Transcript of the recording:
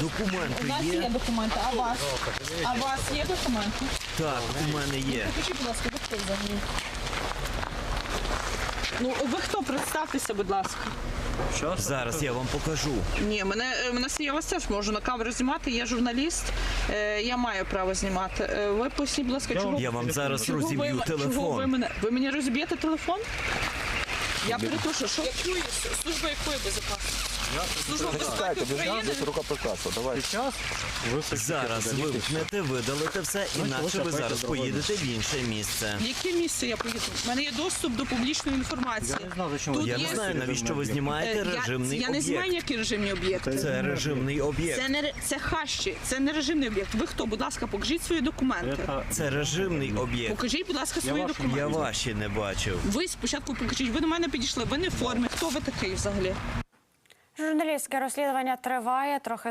У Документи нас є є? документи, а у вас? А у вас є документи? Так, у мене є. Покажіть, будь ласка, ви хто взагалі? Ну, ви хто? Представтеся, будь ласка. Зараз я вам покажу. Ні, мене, е, мене я вас теж можу на камеру знімати, я журналіст, е, я маю право знімати. Е, Ви поясніть, будь ласка, чого, Я вам зараз ви, розіб'ю чого ви мене, ви мені розіб'єте телефон? Я перепрошую, що? Якої, служба якої безпеки? Служба безпеки України? Здесь рукоприкладство. Давай. Сейчас вы хотите Зараз удалить вимкнете, видалите все, інакше ви лучше зараз пойти поїдете в інше місце. В яке місце я поїду? У мене є доступ до публічної інформації. Я не знаю, зачем Тут вы Я є- не знаю, навіщо ви Е, знімаєте я, режимний я не знаю, об'єкт. які режимні об'єкти. Це режимний об'єкт. Це не ре- це хащі, це не режимний об'єкт. Ви хто? Будь ласка, покажіть свої документи. Это Це режимний об'єкт. Покажіть, будь ласка, свої вашу- документи. Я ваші не бачив. Ви спочатку покажіть, ви до мене підійшли, ви не в формі. Хто ви такий взагалі? Журналістське розслідування триває. Трохи